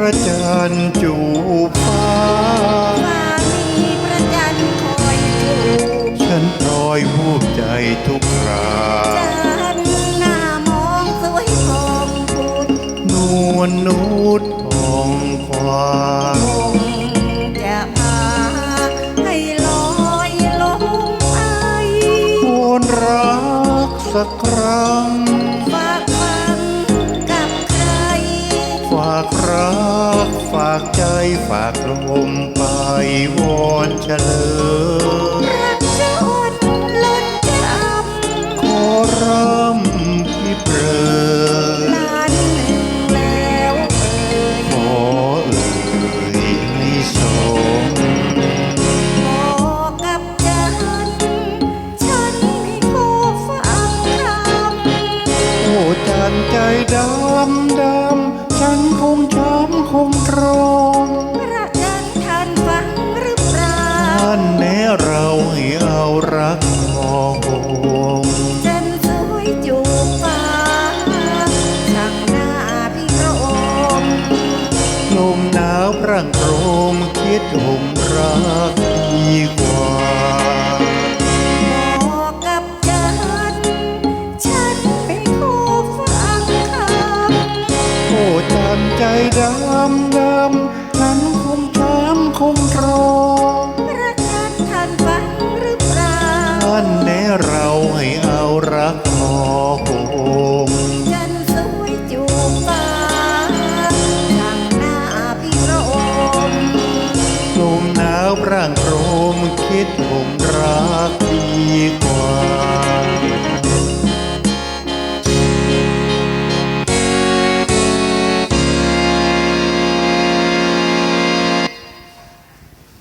ริงพระจันทร์จูบฟ้า ฟ้ามีพระจันทร์คอยดูฉันพลอยวูบใจทุกครา จันทร์หน้ามองสวยทองพุดนวลนุดพองควาคงจะพาให้ลอยลงไปวอนรักสักครั้งฝากฟังกับใคร ฝากรัก ฝากใจฝากลมไปวอนเฉลยรักจนล้นจขอรำพี่เปรำยนานหนึ่งแล้วเอ่ยขอเอ่ยให้สมบอกกับจันทร์ฉันให้คู่ฟังคำโอ้จันใจดำดำ ให้เอารักมอมจันสวยจูบฟ้าสั่งหน้าพี่พระองลมหนาวพรั่งโรมคิดห่มรักดีกว่าบอกกับจันฉันเป็นคู่ฟังคำโอ้จันใจดำดำฉันคงช้ำคงาวพร่างโรมคิดผมรักดีกว่า